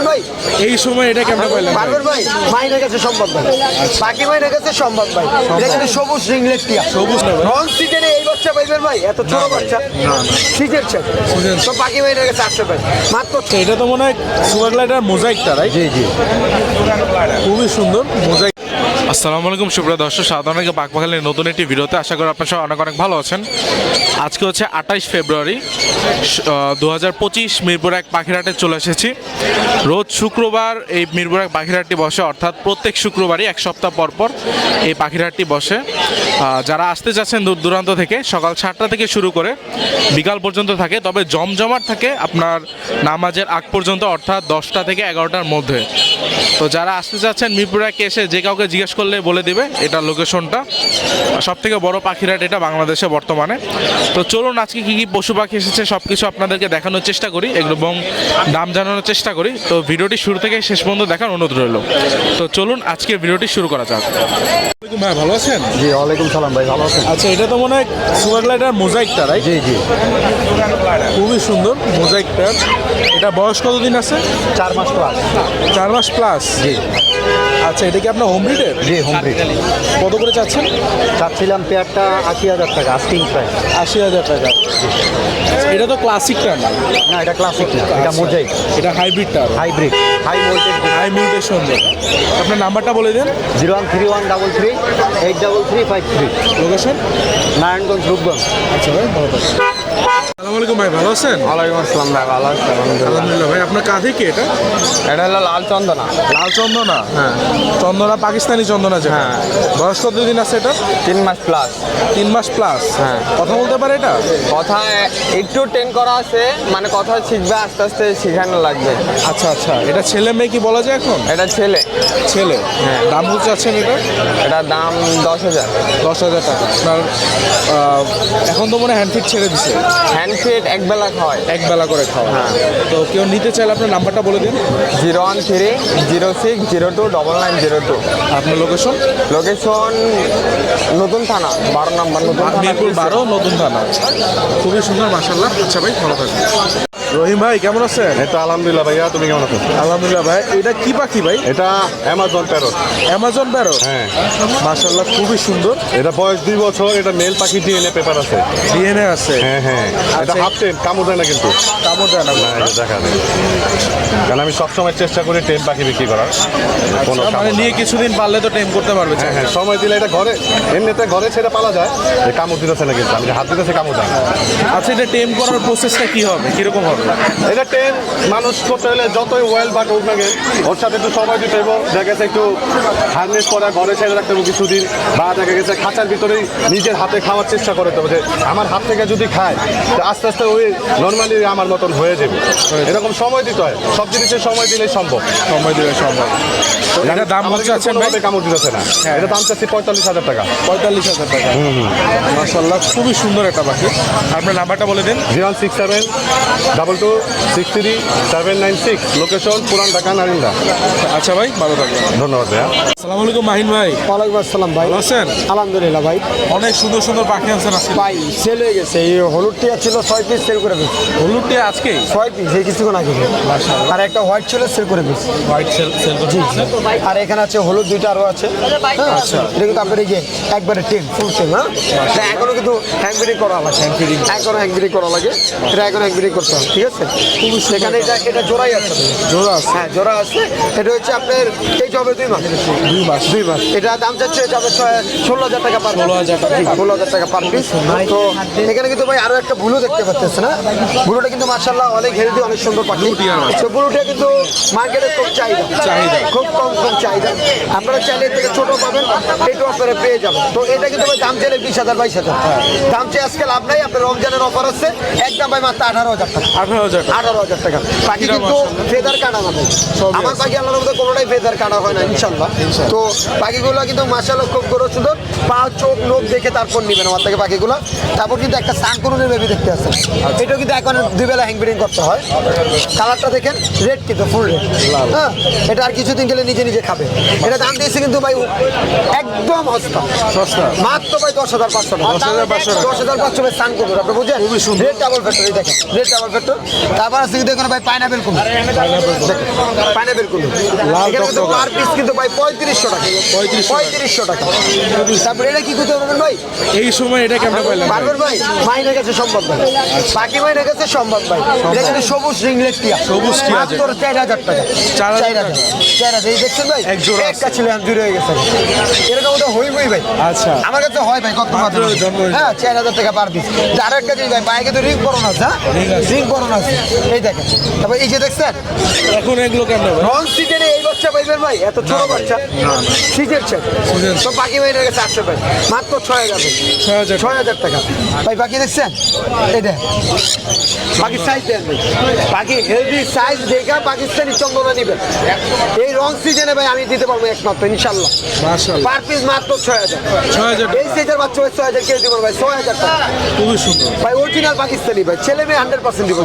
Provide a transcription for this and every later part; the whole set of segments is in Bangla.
ভাই এই সময় এটা কেমন পাইলেন ভাই? বারবার ভাই মাইনের কাছে সম্ভব ভাই বাকি মাইনের কাছে সম্ভব ভাই কিন্তু সবুজ রিংলেট টিয়া। সবুজ না ভাই? রং সিজনে এই বাচ্চা পাইবেন ভাই? এত ছোট বাচ্চা। সিজের তো বাকি মাইনের কাছে আসতে পারে মাত্র এটা তো মনে হয় সুপার গ্লাইডার মোজাইকটা রাইট জি জি। খুবই সুন্দর মোজাইক আসসালামু আলাইকুম, সুপ্রিয় দর্শক সাধারণকে বাঘবাগালের নতুন একটি ভিডিওতে আশা করি আপনার সবাই অনেক অনেক ভালো আছেন। আজকে হচ্ছে আঠাইশ ফেব্রুয়ারি দু হাজার পঁচিশ মিরপুর এক পাখিরহাটে চলে এসেছি। রোজ শুক্রবার এই মিরপুর এক পাখিরহাটটি বসে, অর্থাৎ প্রত্যেক শুক্রবারই এক সপ্তাহ পর পর এই পাখিরহাটটি বসে। যারা আসতে চাচ্ছেন দূর দূরান্ত থেকে, সকাল সাতটা থেকে শুরু করে বিকাল পর্যন্ত থাকে, তবে জমজমাট থাকে আপনার নামাজের আগ পর্যন্ত, অর্থাৎ দশটা থেকে এগারোটার মধ্যে। তো যারা আসতে চাচ্ছেন মিরপুরাকে এসে যে কাউকে জিজ্ঞেস করলে বলে দিবে এটা লোকেশনটা সব থেকে বড় পাখিরাট এটা বাংলাদেশে বর্তমানে। তো চলুন আজকে কী কী পশু পাখি এসেছে সব কিছু আপনাদেরকে দেখানোর চেষ্টা করি এবং দাম জানানোর চেষ্টা করি। তো ভিডিওটি শুরু থেকে শেষ পর্যন্ত দেখার অনুরোধ রইল। তো চলুন আজকে ভিডিওটি শুরু করা যাক। ভাই ভালো আছেন? জি ওয়ালাইকুম সালাম ভাই ভালো আছেন? আচ্ছা এটা তো মনে হয় সুপার গ্লাইডার মোজাইকটা রাইট জি জি। খুবই সুন্দর মোজাইকটা। এটা বয়স কতদিন আছে? চার মাস চার মাস প্লাস জি। আচ্ছা এটা কি আপনার হোম ব্রিডের জি হোম ব্রিড কত করে চাচ্ছেন? চাচ্ছিলাম পেয়ারটা আশি হাজার টাকা আস্কিং প্রাইস আশি হাজার টাকা। এটা তো ক্লাসিকটা না? না এটা ক্লাসিক না এটা মোজাইক এটা হাইব্রিডটা hybrid high voltage high mutation আপনার নাম্বারটা বলে দেন। Zero one three one double three eight double three five three. Location Narayanganj Rupganj. আচ্ছা ভাই ভালো আলাইকুম ভাই ভালো আছেন? ওয়ালাইকুম আসসালাম ভাই ভালো আছি আলহামদুলিল্লাহ। ভাই আপনার কাঁধে কি এটা? এটা হলো লাল চন্দনা। লাল চন্দনা? হ্যাঁ। চন্দনা পাকিস্তানি চন্দনা যেটা। হ্যাঁ। বয়স কতদিন আছে এটা? তিন মাস প্লাস তিন মাস প্লাস হ্যাঁ। কথা বলতে পারে এটা? কথা একটু টেন করা আছে মানে কথা শিখবে আস্তে আস্তে শেখানো লাগবে। আচ্ছা আচ্ছা। এটা ছেলে মেয়ে কি বলা যায় এখন? এটা ছেলে। ছেলে। হ্যাঁ। দাম বলতে চাচ্ছেন এটা? এটা দাম দশ হাজার। দশ হাজার টাকা। আপনার এখন তো মনে হ্যান্ড ফিট ছেড়ে দিছে। হ্যান্ড ফিট এক বেলা খাওয়ায় এক বেলা করে খাওয়া। হ্যাঁ। তো কেউ নিতে চাইলে আপনার নাম্বারটা বলে দিন। Zero one three zero six zero two double nine zero two. আপনার লোকেশন লোকেশন নতুন থানা বারো নাম্বার নতুন মিরপুর বারো নতুন থানা। খুবই সুন্দর মাসাল্লাহ আচ্ছা ভাই ভালো থাকবেন। রহিম ভাই কেমন আছেন? এটা আলহামদুলিল্লাহ ভাইয়া তুমি কেমন আছো? আলহামদুলিল্লাহ ভাই এটা কি পাখি ভাই? এটা অ্যামাজন প্যারট অ্যামাজন প্যারো হ্যাঁ। মাসাল্লাহ খুবই সুন্দর। এটা বয়স দুই বছর এটা মেল পাখি ডিএনএ পেপার আছে। ডিএনএ আছে? হ্যাঁ হ্যাঁ। এটা আচ্ছা। হাফ টেন কামড় দেয় না কিন্তু। কামড় দেয় না দেখা নেই কারণ আমি সবসময় চেষ্টা করি টেন পাখি বিক্রি করার। কোনো আচ্ছা, মানে নিয়ে কিছুদিন পারলে তো টেম করতে পারবে হ্যাঁ হ্যাঁ সময় দিলে এটা ঘরে এমনিতে ঘরে ছেড়ে পালা যায়। যে কামড় দিতেছে না কিন্তু আমি যে হাত দিতেছে কামড় দেয়। আচ্ছা এটা টেম করার প্রসেসটা কি হবে? কীরকম হবে? এটা টেন মানুষ করতে হলে যতই ওয়েল বাট হোক না কেন, ওর সাথে একটু সময় দিতে হইব। দেখা গেছে একটু হার্নেস করা ঘরে ছেড়ে রাখতে হবে কিছুদিন। বা দেখা গেছে খাঁচার ভিতরেই নিজের হাতে খাওয়ার চেষ্টা করতে হবে যে আমার হাত থেকে যদি খায় তো আস্তে আস্তে ওই নর্মালি আমার মতন হয়ে যাবে। এরকম সময় দিতে হয়। সব জিনিসের সময় দিলেই সম্ভব। সময় দিলে সম্ভব। এটা দাম বলতে চাচ্ছেন ভাই? কামড় দিতেছে না। এটা দাম চাচ্ছি পঁয়তাল্লিশ হাজার টাকা। পঁয়তাল্লিশ হাজার টাকা। মাসাল্লাহ খুবই সুন্দর একটা পাখি আপনার নাম্বারটা বলে দিন। Zero six seven double two six three seven nine six location পুরান ঢাকা নারিন্দা আচ্ছা ভাই ভালো থাকবেন। ধন্যবাদ ভাইয়া। আসসালামু আলাইকুম মাহিন ভাই। ওয়ালাইকুম আসসালাম ভাই। আছেন? আলহামদুলিল্লাহ ভাই। অনেক সুন্দর সুন্দর পাখি আজকে। ভাই সেল হয়ে গেছে। এই হলুদ টিয়া ছিল ছয় পিস সেল করে দিচ্ছি হলুদটি আজকে? ছয় পিস এই কিছুক্ষণ আগে। আর একটা হোয়াইট ছিল সেল করে দিচ্ছি হোয়াইট সেল সেল জি আর এখানে আছে হলুদ দুইটা আরও আছে। আচ্ছা। এটা কিন্তু আপনার এই যে একবারে টেন ফুল টেন হ্যাঁ? এটা এখনও কিন্তু হ্যাং বিডিং করা লাগে। এখনও হ্যাং বিডিং করা লাগে। এটা এখনও হ্যাং বিডিং করতে হবে। ঠিক আছে? সেখানে এটা এটা জোড়াই আছে। জোড়া আছে। হ্যাঁ জোড়া আছে। এটা হচ্ছে আপনার এই জবে দুই মাস। দুই মাস। দুই মাস। এটা দাম চাচ্ছে যাবে ষোলো হাজার টাকা পার 16,000 টাকা। per ষোলো হাজার টাকা পার পিস তো এখানে কিন্তু ভাই আরও একটা ভুলু দেখতে পাচ্ছেন না ভুলুটা কিন্তু মার্শাল্লাহ অনেক হেলদি অনেক সুন্দর পাখি। তো ভুলুটা কিন্তু মার্কেটে খুব চাহিদা। চাহিদা। খুব কম কম চাহিদা। আপনারা চাইলে থেকে ছোট পাবেন এটাও আপনারা পেয়ে যাবেন। তো এটা কিন্তু ভাই দাম চাইলে বিশ হাজার বাইশ হাজার। দাম চেয়ে আজকে লাভ নাই আপনার রমজানের অফার আছে। একদম ভাই মাত্র আঠারো হাজার টাকা। আঠারো হাজার আঠারো হাজার টাকা। পাখি কিন্তু মাশাআল্লাহ। ফেদার কাটা না ভাই আমার। আল্লাহর মধ্যে কোনোটাই ফেদার কাটা হয় না ইনশাল্লাহ তো পাখিগুলো কিন্তু মাশাআল্লাহ খুব গরু সুন্দর। পা চোখ লোক দেখে তারপর নেবেন আমার থেকে পাখিগুলো তারপর কিন্তু একটা সানকুনের বেবি দেখতে আছে এটাও কিন্তু এখন দুই বেলা করতে হয়। কালারটা দেখেন রেড কিন্তু ফুল রেড হ্যাঁ এটা আর কিছুদিন গেলে নিজে নিজে খাবে। এটা দাম দিয়েছে কিন্তু ভাই একদম সস্তা। সস্তা। মাত্র ভাই দশ হাজার পাঁচশো টাকা। 10,500 টাকা। দশ হাজার পাঁচশো সান করুন আপনি বুঝেন? খুবই রেড ডাবল ফ্যাক্টর দেখেন। রেড ডাবল ফ্যাক্টর তারপর আছে কিন্তু এখানে ভাই পাইনাপেল কুল পাইনাপেল কুল লাল এখানে কিন্তু পার পিস কিন্তু ভাই পঁয়ত্রিশশো টাকা। পঁয়ত্রিশশো টাকা। তারপরে এটা কি করতে পারবেন ভাই? এই সময় এটা কেমন পাইলেন ভাই? পারবেন ভাই? মাইনে গেছে সম্ভব ভাই। বাকি মাইনে গেছে সম্ভব ভাই। এটা কিন্তু সবুজ রিংলেট টিয়া। সবুজ টিয়া। মাত্র চার হাজার টাকা। চার হাজার চার হাজার। চার হাজার। এই দেখছেন ভাই? এক জোড়া একটা ছিল জুড়ে হয়ে গেছে। এরকম তো হইবই ভাই। আচ্ছা। আমার কাছে হয় ভাই কত মাত্র হ্যাঁ চার হাজার টাকা পার পিস আর একটা জিনিস ভাই বাইকে তো রিং হ্যাঁ? আছে। রিং করোনা আছে। এই দেখেন। তারপর এই যে দেখছেন? এখন এগুলো কেমন সিজনে এই বাচ্চা পাইবেন ভাই? এত ছোট বাচ্চা। সিজের তো বাকি কাছে ভাই মাত্র ছয় হাজার ছয় হাজার ছয় হাজার টাকা। ভাই বাকি দেখছেন? এই দেখ। বাকি সাইজ দেন ভাই। বাকি হেলদি সাইজ দেখা পাকিস্তানি চন্দনা নিবেন। এই রং সিজনে ভাই আমি দিতে পারব একমাত্র ইনশাল্লাহ পার পিস মাত্র ছয় হাজার। ছয় হাজার এই সাইজের বাচ্চা ছয় হাজার কেউ দিব ভাই ছয় হাজার টাকা। খুবই সুন্দর। ভাই অরিজিনাল পাকিস্তানি ভাই। ছেলে মেয়ে হান্ড্রেড পার্সেন্ট দিব।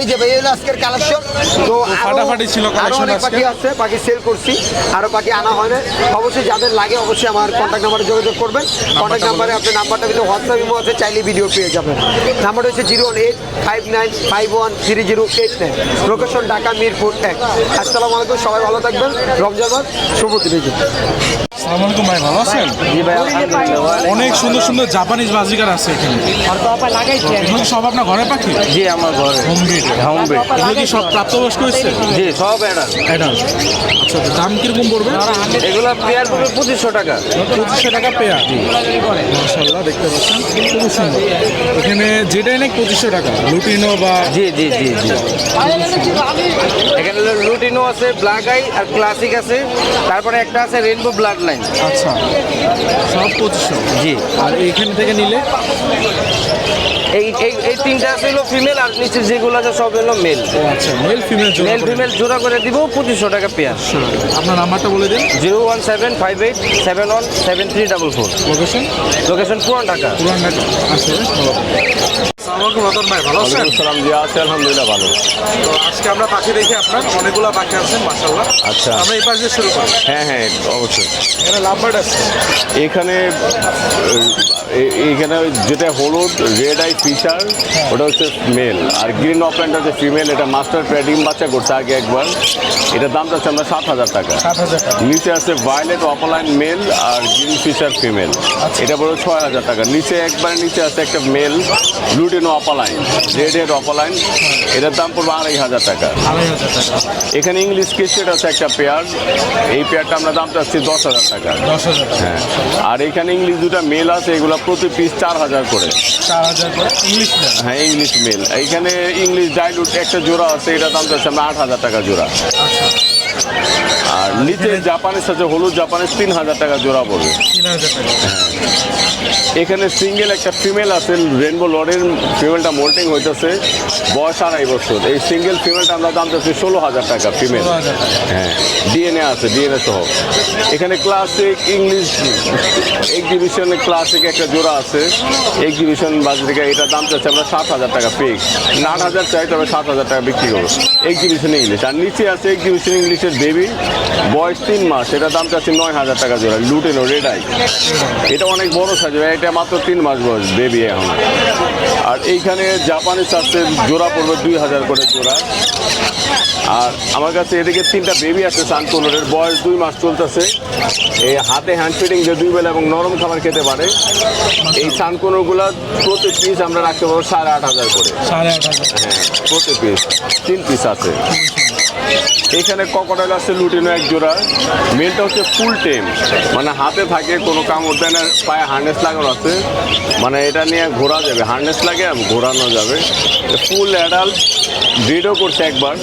এই যে ভাই হলো আজকের কালেকশন তো ফাটাফাটি ছিল collection অনেক পাখি আছে পাখি সেল করছি আরও পাখি আনা হয় না অবশ্যই যাদের লাগে অবশ্যই আমার কন্ট্যাক্ট নাম্বারে যোগাযোগ করবেন। কন্ট্যাক্ট নাম্বারে আপনার নাম্বারটা কিন্তু হোয়াটসঅ্যাপ ইমো আছে চাইলে ভিডিও পেয়ে যাবেন। নাম্বারটা হচ্ছে zero one eight five nine five one three zero eight nine. Location Dhaka Mirpur এক। আসসালামু আলাইকুম সবাই ভালো থাকবেন। রমজান শুভ দিন। সালাম আলাইকুম ভাই ভালো আছেন? জি অনেক সুন্দর সুন্দর জাপানিজ বাজিকার আছে এখানে। এগুলো সব আপনার ঘরে পাখি? জি আমার ঘরে। হোম ব্রিড হোম ব্রিড এগুলো কি সব প্রাপ্তবয়স্ক হয়েছে? জি সব অ্যাডাল এটা আচ্ছা দাম কীরকম পড়বে? এগুলো পেয়ার পড়বে পঁচিশশো টাকা। পঁচিশশো টাকা পেয়ার মাশাল্লাহ দেখতে পাচ্ছেন? খুবই সুন্দর। এখানে যেটাই নাকি পঁচিশশো টাকা। লুটিনো বা জি জি জি জি। এখানে রুটিনও আছে ব্ল্যাক আই আর ক্লাসিক আছে। তারপরে একটা আছে রেনবো ব্লাড লাইন আচ্ছা। সব পঁচিশশো? জি। আর এখান থেকে নিলে? এই এই এই তিনটা আছে হলো ফিমেল আর নিচে যেগুলো আছে সব হলো মেল আচ্ছা মেল ফিমেল মেল ফিমেল জোড়া করে দিব পঁচিশশো টাকা পেয়ার। আপনার নাম্বারটা বলে দিন। Zero one seven five eight seven one seven three double four. Location location পুরান ঢাকা। পুরান ঢাকা। রতন ভাই ভালো আছেন? সালাম জি আছে আলহামদুলিল্লাহ ভালো। তো আজকে আমরা পাখি দেখি আপনার অনেকগুলো পাখি আছেন মাশাল্লাহ আচ্ছা। আমরা এই পাশ দিয়ে শুরু করি। হ্যাঁ হ্যাঁ অবশ্যই। এখানে লাভবার্ড আছে। এখানে এখানে যেটা হলুদ রেড আই ফিশার ওটা হচ্ছে মেল আর গ্রিন অপল্যান্ড হচ্ছে ফিমেল এটা মাস্টার প্যাডিং বাচ্চা করছে আগে একবার। এটার দাম যাচ্ছে আমরা সাত হাজার টাকা। নিচে আছে ভায়োলেট অপলাইন মেল আর গ্রিন ফিশার ফিমেল এটা বড় ছয় হাজার টাকা। নিচে একবার নিচে আছে একটা male lutino opaline. Red opaline. এটার দাম পড়বে আড়াই হাজার টাকা। এখানে ইংলিশ কিস্টেট আছে একটা পেয়ার এই পেয়ারটা আমরা দাম চাচ্ছি দশ হাজার টাকা। হ্যাঁ। আর এখানে ইংলিশ দুটা মেল আছে এগুলো প্রতি পিস চার হাজার করে। হ্যাঁ ইংলিশ মেল এইখানে ইংলিশ ডাইলুট একটা জোড়া আছে এটা দাম চাচ্ছে আমরা আট হাজার টাকা জোড়া। আচ্ছা। আর নিচে জাপানিস আছে হলুদ জাপানিস তিন হাজার টাকা জোড়া পড়বে। টাকা। এখানে সিঙ্গেল একটা ফিমেল আছে রেনবো লরির ফিমেলটা মোল্টিং হইতেছে বয়স আড়াই বছর। এই সিঙ্গেল ফিমেলটা আমরা দাম চাচ্ছি ষোলো হাজার টাকা ফিমেল। 16,000 হ্যাঁ ডিএনএ আছে ডিএনএ সহ। এখানে ক্লাসিক ইংলিশ এক্সিবিশনে ক্লাসিক একটা জোড়া আছে। এক্সিবিশন বাজারে এটার দাম চাচ্ছে আমরা সাত হাজার টাকা ফিক্স আট হাজার চাই তবে সাত হাজার টাকা বিক্রি করব। এক্সিবিশন ইংলিশ আর নিচে আছে এক্সিবিশন ইংলিশের বেবি বয়স তিন মাস। এটার দাম চাচ্ছে নয় হাজার টাকা জোড়া। লুটেনো রেড আই এটা অনেক বড় সাইজ এটা মাত্র তিন মাস বয়স বেবি এখন। আর এইখানে জাপানি চাচ্ছে জোড়া পড়বে দুই হাজার করে জোড়া। আর আমার কাছে এদিকে তিনটা বেবি আছে সানকোনের বয়স দুই মাস চলতেছে। এই হাতে হ্যান্ড ফিটিং যে দুই বেলা এবং নরম খাবার খেতে পারে এই সানকোনগুলো প্রতি পিস আমরা রাখতে পারব সাড়ে আট হাজার করে। সাড়ে আট হাজার। হ্যাঁ প্রতি পিস তিন পিস আছে। এখানে ককটাইল আছে, লুটিনো এক জোড়া। মেনটা হচ্ছে ফুল টেম মানে হাতে থাকে, কোনো কাম উঠবে না, পায়ে হার্নেস লাগানো আছে। মানে এটা নিয়ে ঘোরা যাবে। হার্নেস লাগে ঘোরানো যাবে। ফুল অ্যাডাল্ট ব্রিডও করছে একবার।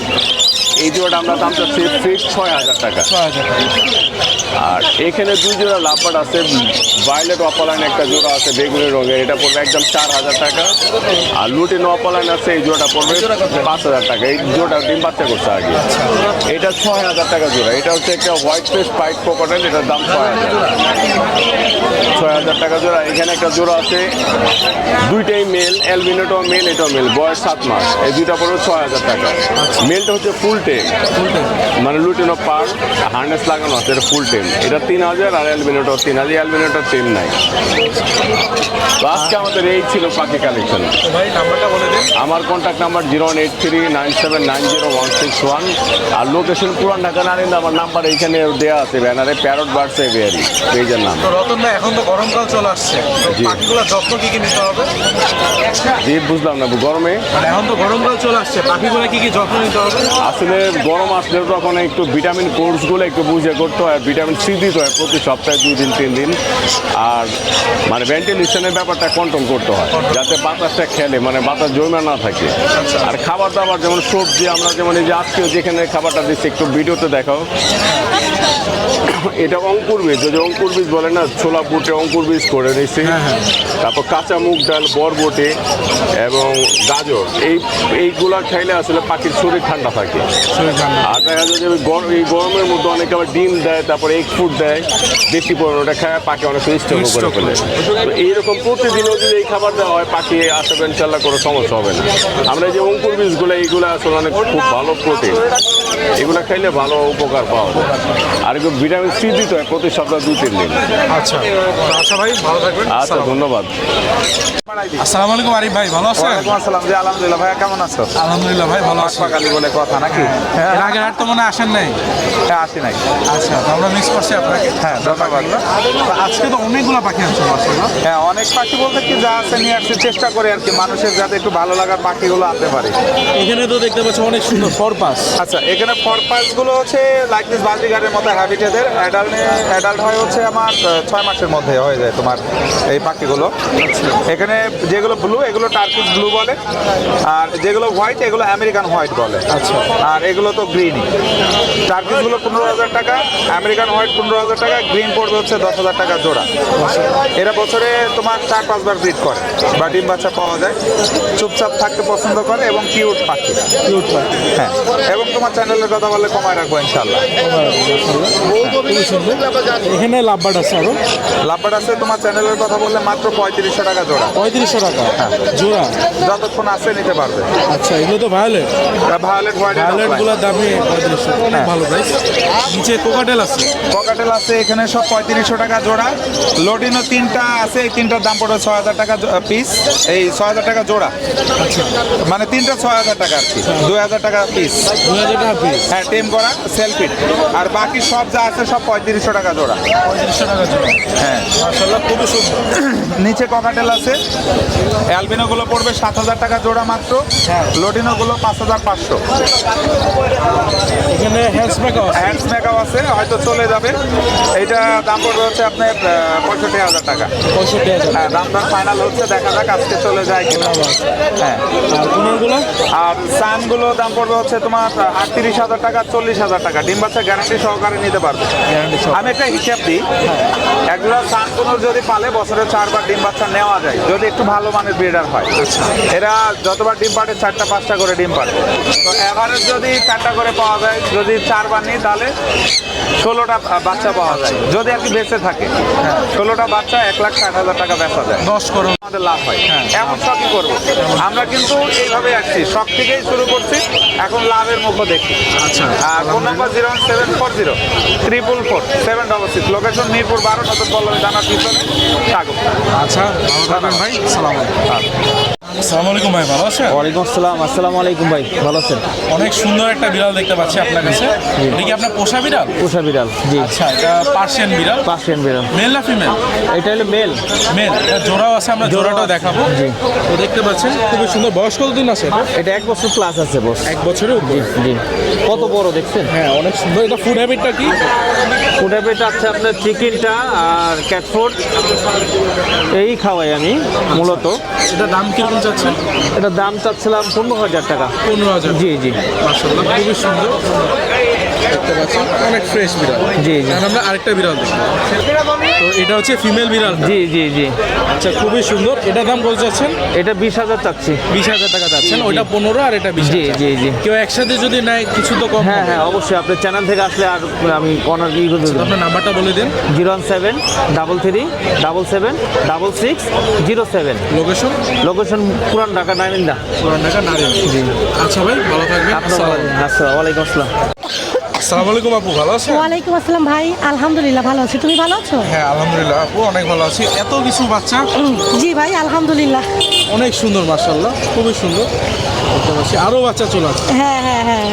এই জোড়াটা আমরা দাম চাচ্ছি ফিক্স ছয় হাজার টাকা। ছয় হাজার টাকা। আর এখানে দুই জোড়া লাভবাট আছে ভায়োলেট অপালাইন একটা জোড়া আছে বেগুনি রঙের এটা পড়বে একদম চার হাজার টাকা। আর লুটিন অপালাইন আছে এই জোড়াটা পড়বে পাঁচ হাজার টাকা। এই জোড়া ডিম বাচ্চা করছে আগে। এটা ছয় হাজার টাকা জোড়া। এটা হচ্ছে একটা হোয়াইট ফেস পাইট কোকোটেল এটার দাম ছয় হাজার ছয় হাজার টাকা জোড়া। এখানে একটা জোড়া আছে দুইটাই মেল অ্যালবিনোটাও মেল এটাও মেল বয়স সাত মাস। এই দুইটা পড়বে ছয় হাজার টাকা। মেলটা হচ্ছে ফুল টেম মানে লুটিনো পার হার্নেস লাগানো আছে এটা ফুল টেম এটা তিন হাজার আর অ্যালবিনোটার তিন হাজার অ্যালবিনোটার টেম নাই। আজকে আমাদের এই ছিল পাখি কালেকশন আমার contact number zero one eight three nine seven nine zero one six one আর লোকেশন পুরান ঢাকা নারিন্দা আমার নাম্বার এইখানে দেওয়া আছে ব্যানারে প্যারট বার্ডস এভিয়ারি পেজের নাম। রতন ভাই এখন তো গরমকাল চলে আসছে। পাখিগুলোর যত্ন কি কি নিতে হবে? জি বুঝলাম না গরমে। এখন তো গরমকাল চলে আসছে পাখিগুলো কি কি যত্ন নিতে হবে? আসলে গরম আসলে তখন একটু ভিটামিন কোর্সগুলো একটু বুঝে করতে হয় ভিটামিন সি স্মৃতি হয় প্রতি সপ্তাহে দুই দিন তিন দিন। আর মানে ভেন্টিলেশনের ব্যাপারটা কন্ট্রোল করতে হয় যাতে বাতাসটা খেলে মানে বাতাস জমে না থাকে। আর খাবার দাবার যেমন সবজি আমরা যেমন এই যে আজকেও যেখানে খাবারটা দিচ্ছি একটু ভিডিওতে দেখাও। এটা অঙ্কুর বীজ ওই যে অঙ্কুর বীজ বলে না ছোলা বুটে অঙ্কুর বীজ করে নিয়েছি। তারপর কাঁচা মুগ ডাল বরবটে এবং গাজর এই এইগুলা খাইলে আসলে পাখির শরীর ঠান্ডা থাকে। আর দেখা যায় যে গরম এই গরমের মধ্যে অনেকে আবার ডিম দেয় তারপরে এগ ফুড দেয় বেশি পরিমাণে ওটা খায় পাখি অনেক স্টক করে ফেলে। তো এইরকম প্রতিদিনও যদি এই খাবার দেওয়া হয় পাখি আসবে ইনশাল্লাহ কোনো সমস্যা হবে না। আমরা এই যে অঙ্কুর বীজগুলো এইগুলো আসলে অনেক খুব ভালো প্রোটিন। এগুলো খাইলে ভালো উপকার পাওয়া যায়। আর এগুলো ভিটামিন সি দিতে হয় প্রতি সপ্তাহ দু তিন দিন। আচ্ছা। আচ্ছা ভাই ভালো থাকবেন। আচ্ছা ধন্যবাদ। আসসালামু আলাইকুম আরিফ ভাই ভালো আছেন? ওয়ালাইকুম আসসালাম জি আলহামদুলিল্লাহ কেমন আছো? আলহামদুলিল্লাহ ভাই ভালো আছি। বলে কথা নাকি? এর আগের হাট তো মনে আসেন নাই। হ্যাঁ আসি নাই। আচ্ছা আমরা মিস করছি আপনাকে। হ্যাঁ ধন্যবাদ। আজকে তো অনেকগুলো পাখি আছে মাশাআল্লাহ। হ্যাঁ অনেক পাখি বলতে কি যা আছে নিয়ে আসছি চেষ্টা করে আর কি মানুষের যাতে একটু ভালো লাগার পাখিগুলো আনতে পারে। এখানে তো দেখতে পাচ্ছি অনেক সুন্দর ফরপাস আচ্ছা এখানে ফরপাসগুলো হচ্ছে লাইক দিস বাজিগারের মতো অ্যাডাল্ট অ্যাডাল্ট হয় হচ্ছে আমার ছয় মাসের মধ্যে হয়ে যায় তোমার এই পাখিগুলো। এখানে যেগুলো ব্লু এগুলো টার্কিশ ব্লু বলে আর যেগুলো হোয়াইট এগুলো আমেরিকান হোয়াইট বলে। আচ্ছা। আর এগুলো তো গ্রিনই টার্কিশগুলো পনেরো হাজার টাকা আমেরিকান হোয়াইট পনেরো হাজার টাকা গ্রিন পড়বে হচ্ছে দশ হাজার টাকা জোড়া। এরা বছরে তোমার চার পাঁচবার ব্রিড করে বা ডিম বাচ্চা পাওয়া যায়। চুপচাপ থাকতে পছন্দ করে এবং কিউট পাখি। কিউট পাখি। হ্যাঁ এবং তোমার চ্যানেলের কথা বললে কমায় রাখব ইনশাল্লাহ এখানে লাভবাট আছে আরও। লাভবাট আছে তোমার চ্যানেলের কথা বললে মাত্র পঁয়ত্রিশশো টাকা জোড়া। পঁয়ত্রিশশো টাকা। জোড়া। যতক্ষণ আসে নিতে পারবে। আচ্ছা এগুলো তো ভায়োলেট ভায়োলেট ভায়োলেটগুলোর দামই পঁয়ত্রিশশো অনেক ভালো প্রাইস নিচে কোকাটেল আছে। পকাটেল আছে এখানে সব পঁয়ত্রিশশো টাকা জোড়া। লোডিনো তিনটা আছে এই তিনটার দাম পড়বে ছয় হাজার টাকা পিস এই ছয় হাজার টাকা জোড়া। মানে তিনটা ছয় হাজার টাকা আর কি। দুই হাজার টাকা পিস দুই হাজার টাকা পিস হ্যাঁ টেম করা সেলফিট আর বাকি সব যা আছে সব পঁয়ত্রিশশো টাকা জোড়া। পঁয়ত্রিশশো টাকা জোড়া। হ্যাঁ। খুবই সুন্দর। নিচে ককাটেল আছে। অ্যালবিনোগুলো পড়বে সাত হাজার টাকা জোড়া মাত্র লোডিনোগুলো পাঁচ হাজার পাঁচশো। এখানে আছে। হ্যান্ডস মেকাও আছে হয়তো চলে যাবে। এইটা দাম পড়বে হচ্ছে আপনার পঁয়ষট্টি হাজার টাকা। পঁয়ষট্টি হাজার। হ্যাঁ দাম দাম ফাইনাল হচ্ছে দেখা যাক আজকে চলে যায় কিনা। হ্যাঁ। আর সানগুলো দাম পড়বে হচ্ছে তোমার আটত্রিশ হাজার টাকা চল্লিশ হাজার টাকা। ডিম বাচ্চা গ্যারান্টি সহকারে নিতে পারবে। আমি একটা হিসাব দিই। একগুলো সান কোনো যদি পালে বছরে চারবার ডিম বাচ্চা নেওয়া যায়। যদি একটু ভালো মানের ব্রিডার হয়। এরা যতবার ডিম পাড়ে চারটা পাঁচটা করে ডিম পাড়ে। তো এভারেজ যদি চারটা করে পাওয়া যায় যদি চারবার নিই তাহলে ষোলোটা বাচ্চা পাওয়া যায়। যদি আর কি বেঁচে থাকে। ষোলোটা বাচ্চা এক লাখ ষাট হাজার টাকা বেচা যায়। দশ করো আমাদের লাভ হয়। এমন শখই করব। আমরা কিন্তু এইভাবে আসছি। শখ থেকেই শুরু করছি। এখন লাভের মুখও দেখি। আচ্ছা। আর phone number zero one seven four zero triple four seven double six. Location Mirpur বারো নতুন পল্লবী জানার পিছনে। স্বাগত। আচ্ছা ভালো থাকবেন ভাই। সালাম আসসালামু আলাইকুম ভাই ভালো আছেন? ওয়ালাইকুম আসসালাম আসসালামু আলাইকুম ভাই ভালো আছেন? অনেক সুন্দর একটা বিড়াল দেখতে পাচ্ছি আপনার কাছে। এটা কি আপনার পোষা বিড়াল? পোষা বিড়াল জি। আচ্ছা এটা পার্সিয়ান বিড়াল? পার্সিয়ান বিড়াল। মেল না ফিমেল? এটা হলো মেল। মেল এটা জোড়াও আছে আমরা জোড়াটাও দেখাবো। তো দেখতে পাচ্ছেন খুবই সুন্দর। বয়স কতদিন আছে এটা? এক বছর প্লাস আছে বস এক বছরের জি কত বড় দেখছেন? হ্যাঁ অনেক সুন্দর। এটা ফুড হ্যাবিটটা কি? ফুডে পেট আছে আপনার চিকেনটা আর ক্যাটফুড এই খাওয়াই আমি মূলত। এটা দাম কীরকম চাচ্ছেন? এটা দাম চাচ্ছিলাম পনেরো হাজার টাকা। পনেরো হাজার। জি জি। মাসাল্লাহ খুবই সুন্দর। দেখতে পাচ্ছেন অনেক ফ্রেশ বিড়াল। জি, জি। এখন আমরা আরেকটা বিড়াল দেখব তো এটা হচ্ছে ফিমেল বিড়াল। জি জি জি। আচ্ছা খুবই সুন্দর। এটার দাম কত যাচ্ছেন? এটা বিশ হাজার চাচ্ছি। বিশ হাজার টাকা যাচ্ছেন। ওইটা পনেরো আর এটা বিশ জি। জি জি। কেউ একসাথে যদি নেয় কিছু তো কম হ্যাঁ হ্যাঁ অবশ্যই। আপনার চ্যানেল থেকে আসলে আর আমি অনার ই করে দেবো আপনার নাম্বারটা বলে দিন। Zero one seven double three double seven double six zero seven. Location location পুরান ঢাকা নাইমিন্দা পুরান ঢাকা নারী আচ্ছা ভাই ভালো থাকবেন। আসসালামু ওয়ালাইকুম আসসালাম। আসসালামু আলাইকুম আপু ভালো আছেন? ওয়ালাইকুম আসসালাম ভাই আলহামদুলিল্লাহ ভালো আছি। তুমি ভালো আছো? হ্যাঁ আলহামদুলিল্লাহ আপু অনেক ভালো আছি। এত কিছু বাচ্চা? জি ভাই আলহামদুলিল্লাহ। অনেক সুন্দর মাশাআল্লাহ খুবই সুন্দর। দেখতে পাচ্ছি আরও বাচ্চা চলে আসছে। হ্যাঁ হ্যাঁ হ্যাঁ।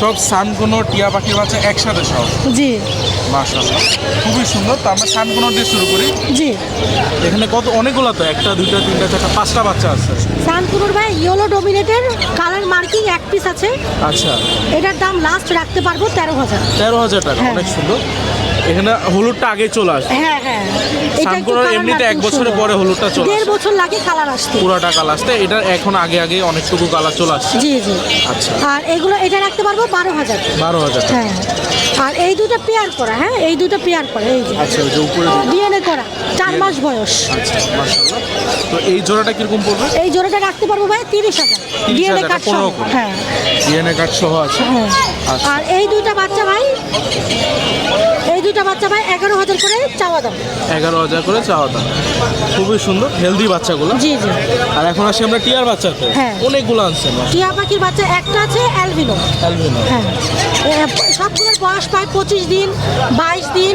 সব সানগুনো টিয়া পাখির বাচ্চা একসাথে সব? জি। মাশাআল্লাহ। খুবই সুন্দর। তো আমরা সানগুনো দিয়ে শুরু করি। জি। এখানে কত অনেকগুলো তো একটা দুইটা তিনটা চারটা পাঁচটা বাচ্চা আছে। সানগুনোর ভাই ইয়েলো ডমিনেটের কালার মার্কিং এক পিস আছে। আচ্ছা। এটার দাম লাস্ট রাখতে পারব তেরো হাজার। তেরো হাজার টাকা হ্যাঁ। অনেক সুন্দর। এখানে হলুদটা আগে চলে আসে হ্যাঁ হ্যাঁ। এমনিতে এক বছরের পরে হলুদটা চলে দেড় বছর লাগে কালার আসতে। পুরাটা কালার আসতে এটা এখন আগে আগে অনেকটুকু কালার চলে আসছে। জি জি। আচ্ছা। আর এগুলো এটা রাখতে পারব বারো হাজার। বারো হাজার হ্যাঁ। আর এই দুটো পেয়ার করা হ্যাঁ? এই দুটো পেয়ার করা এই যে। আচ্ছা ওই যে উপরে ডিএনএ করা চার মাস বয়স। আচ্ছা তো এই জোড়াটা কীরকম পড়বে? এই জোড়াটা রাখতে পারব ভাই তিরিশ হাজার। ডিএনএ 30,000 কার্ড সহ। হ্যাঁ। ডিএনএ কার্ড সহ আছে। হ্যাঁ। আচ্ছা। আর এই দুইটা বাচ্চা ভাই? দুইটা বাচ্চা ভাই এগারো হাজার করে চাওয়া দাম। এগারো হাজার করে চাওয়া দাম। খুবই সুন্দর হেলদি বাচ্চাগুলো। জি জি। আর এখন আসি আমরা টিয়ার বাচ্চাতে। হ্যাঁ। অনেকগুলো আনছেন টিয়া পাখির বাচ্চা একটা আছে অ্যালবিনো। অ্যালবিনো। হ্যাঁ। এ, সবগুলোর বয়স প্রায় পঁচিশ দিন বাইশ দিন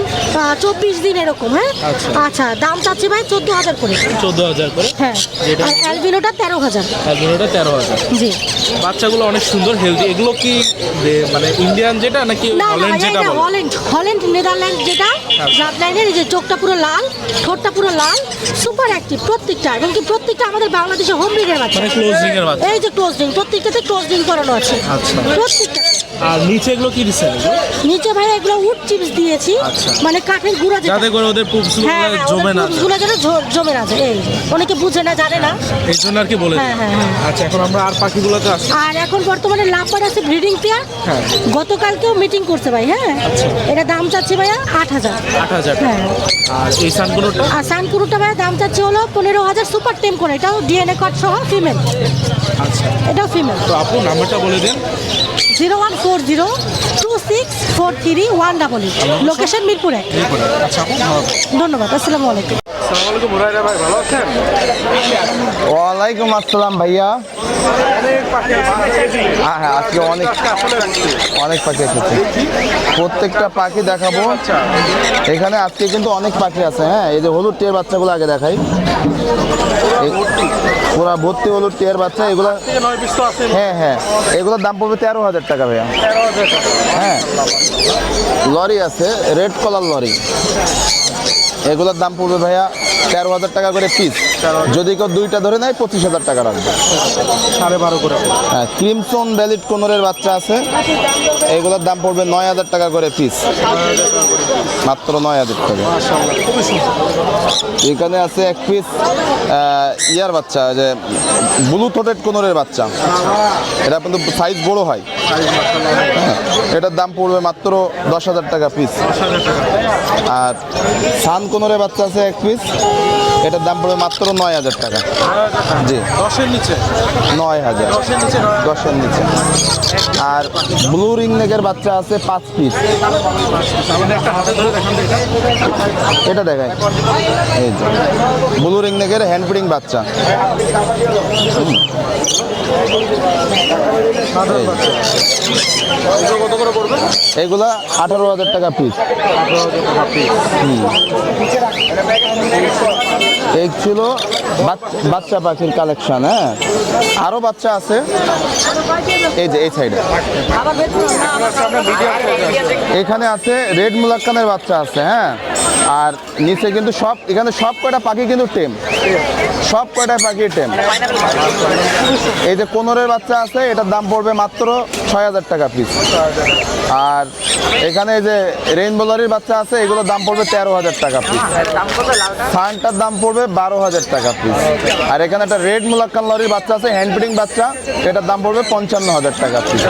চব্বিশ দিন এরকম হ্যাঁ? আচ্ছা। আচ্ছা দাম চাচ্ছি ভাই চোদ্দ হাজার করে। চোদ্দ হাজার করে। হ্যাঁ। যেটা- আর অ্যালবিনোটা তেরো হাজার। অ্যালবিনোটা তেরো হাজার। জি। বাচ্চাগুলো অনেক সুন্দর হেলদি এগুলো কি দে- মানে ইন্ডিয়ান যেটা নাকি না না হল্যান্ড যেটা এটা বলে? হল্যান্ড হল্যান্ড নেদারল্যান্ড যেটা ব্লাডলাইনের এই যে চোখটা পুরো লাল ঠোঁটটা পুরো লাল সুপার অ্যাক্টিভ প্রত্যেকটা এবং কি প্রত্যেকটা আমাদের বাংলাদেশে হোম ব্রিডের বাচ্চা মানে এই যে ক্লোজিং প্রত্যেকটাতে ক্লোজিং করানো আছে। আচ্ছা। প্রত্যেকটা। আর নিচে এগুলো কি দিচ্ছেন নিচে ভাই এগুলো উড চিপস দিয়েছি। আচ্ছা। মানে কাঠের গুঁড়া যেটা যাতে করে ওদের পুপসগুলো হ্যাঁ হ্যাঁ জমে না। গুলো যেন জমে না যায়। এই অনেকে বুঝে না জানে না। এই জন্য আর কি বলে হ্যাঁ। আচ্ছা এখন আমরা আর পাখিগুলোতে আসি। আর এখন বর্তমানে লাভবার আছে ব্রিডিং পেয়ার। গতকালকেও মিটিং করছে ভাই হ্যাঁ। এটা দাম চাচ্ছি ভাইয়া আট হাজার। আট হাজার। হ্যাঁ। আর এই সানগুলোটা আর সানকুরুটা ভাইয়া দাম চাচ্ছে হলো পনেরো হাজার সুপার টেম করে। এটাও ডিএনএ কার্ড সহ ফিমেল। আচ্ছা। এটাও ফিমেল। তো আপু নাম্বারটা বলে দিন। Zero one four zero two six four three one double eight. Location Mirpur. আচ্ছা। ধন্যবাদ আসসালামু আলাইকুম। আসসালামু আলাইকুম ভাই ভালো আছেন? ওয়ালাইকুম আসসালাম ভাইয়া। হ্যাঁ হ্যাঁ আজকে অনেক অনেক পাখি এসেছে। প্রত্যেকটা পাখি দেখাবো। এখানে আজকে কিন্তু অনেক পাখি আছে হ্যাঁ এই যে হলুদ টিয়ের বাচ্চাগুলো আগে দেখাই। পুরা ভর্তি হলুদ টিয়ের বাচ্চা, এগুলো হ্যাঁ হ্যাঁ এগুলোর দাম পড়বে তেরো হাজার টাকা ভাইয়া। হ্যাঁ লরি আছে, রেড কলার লরি। এগুলোর দাম পড়বে ভাইয়া তেরো হাজার টাকা করে পিস যদি কেউ দুইটা ধরে নেয় পঁচিশ হাজার টাকা রাখবে। সাড়ে বারো করে। হ্যাঁ ক্রিমসন ভ্যালিড কোনোরের বাচ্চা আছে এগুলোর দাম পড়বে নয় হাজার টাকা করে পিস মাত্র নয় হাজার টাকা। এখানে আছে এক পিস ইয়ার বাচ্চা যে ব্লু থোটেড কোনোরের বাচ্চা। এটা কিন্তু সাইজ বড় হয়। হ্যাঁ, এটার দাম পড়বে মাত্র দশ হাজার টাকা পিস আর সান কোনোরের বাচ্চা আছে এক পিস এটার দাম পড়বে মাত্র নয় হাজার টাকা। জি। দশের নিচে? নয় হাজার। দশের নিচে আর ব্লু রিং নেকের বাচ্চা আছে পাঁচ পিস একটা হাতে ধরে দেখান তো এটা। দেখায় এই যে ব্লু রিং নেকের হ্যান্ড ফিডিং বাচ্চা। এগুলো আঠারো হাজার টাকা পিস এই ছিল বাচ- বাচ্চা পাখির কালেকশন হ্যাঁ? আরও বাচ্চা আছে। এই যে এই সাইডে এখানে আছে রেড মুলাক্কানের বাচ্চা। আছে হ্যাঁ? আর নিচে কিন্তু সব, এখানে সব কয়টা পাখি কিন্তু টেম। সব কয়টা পাখি টেম। এই যে কোনরের বাচ্চা আছে, এটার দাম পড়বে মাত্র ছয় হাজার টাকা পিস আর এখানে যে রেইনবো লরির বাচ্চা আছে, এগুলোর দাম পড়বে তেরো হাজার টাকা পিস সানটার দাম পড়বে বারো হাজার টাকা পিস আর এখানে একটা রেড মুলাক্কান লরির বাচ্চা আছে হ্যান্ড ফিডিং বাচ্চা, এটার দাম পড়বে পঞ্চান্ন হাজার টাকা পিস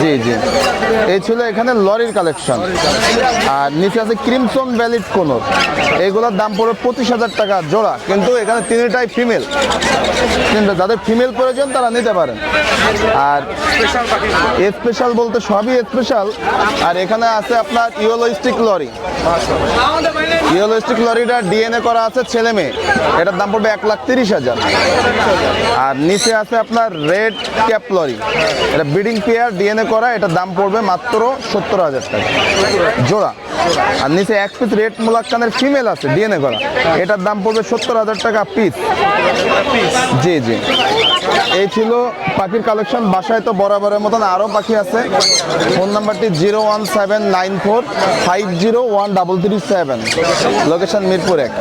জি জি। এই ছিল এখানে লরির কালেকশন আর নিচে আছে ক্রিমসন ভ্যালিড কোনোর এইগুলোর দাম পড়বে পঁচিশ হাজার টাকা জোড়া। কিন্তু এখানে তিনটাই ফিমেল কিন্তু যাদের ফিমেল প্রয়োজন তারা নিতে পারেন। আর স্পেশাল বলতে সবই স্পেশাল। আর এখানে আছে আপনার ইয়োলোস্টিক লরি। ইয়োলোস্টিক লরিটা ডিএনএ করা আছে ছেলে মেয়ে। এটার দাম পড়বে এক লাখ তিরিশ হাজার। আর নিচে আছে আপনার রেড ক্যাপ লরি। এটা ব্রিডিং পেয়ার, ডিএনএ করা, এটার দাম পড়বে মাত্র সত্তর হাজার টাকা। জোড়া। আর নিচে এক পিস রেড মুলাক্কানের ফিমেল আছে ডিএনএ করা। এটার দাম পড়বে সত্তর হাজার টাকা পিস জি জি। এই ছিল পাখির কালেকশন বাসায় তো বরাবরের মতন আরও পাখি আছে। ফোন নাম্বারটি zero one seven nine four, five zero one double three seven. Location Mirpur এক।